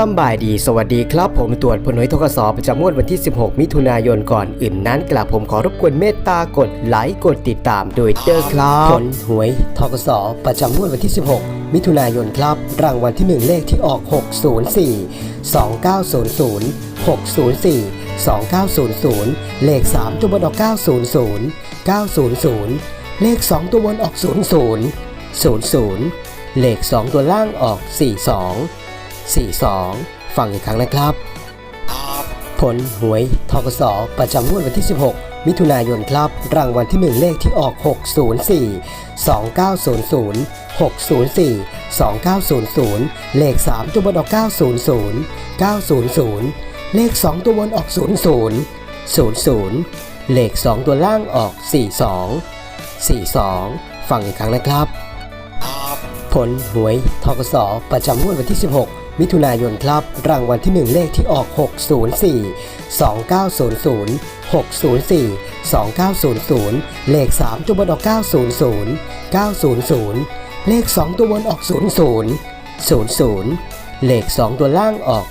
สำบายดี สวัสดีครับ ผมตรวจผลหวยทกศประจำงวดวันที่ 16 มิถุนายนก่อนอื่นนั้นกลับผมขอรบกวนเมตตากดไลค์กดติดตามโดยเตอร์ครับผลหวยทกศประจำงวดวันที่ 16 มิถุนายนครับ รางวัลที่ 1 เลขที่ออก 604 2900 604 2900 เลข 3 ตัวบนออก 900 900 เลข 2 ตัวบนออก 00 00 เลข 2 ตัวล่างออก 42 42 ฟังอีกครั้งนะครับ ผลหวยทกสประจำงวดวันที่ 16 มิถุนายนครับ รางวัลที่ 1 เลขที่ออก 604 2900 604 2900 เลข 3 ตัวบนออก 900 900 เลข 2 ตัวบนออก 00 00 เลข 2 ตัวล่างออก 42 42 ฟังอีกครั้งนะครับ ผลหวยทกสประจำงวดวันที่ 16 มิถุนายนครับ รางวัลที่ 1 เลขที่ออก 604 2900 604 2900 เลข 3 ตัวบนออก 900 900 เลข 2 ตัวบนออก 00 00 เลข 2 ตัวล่างออก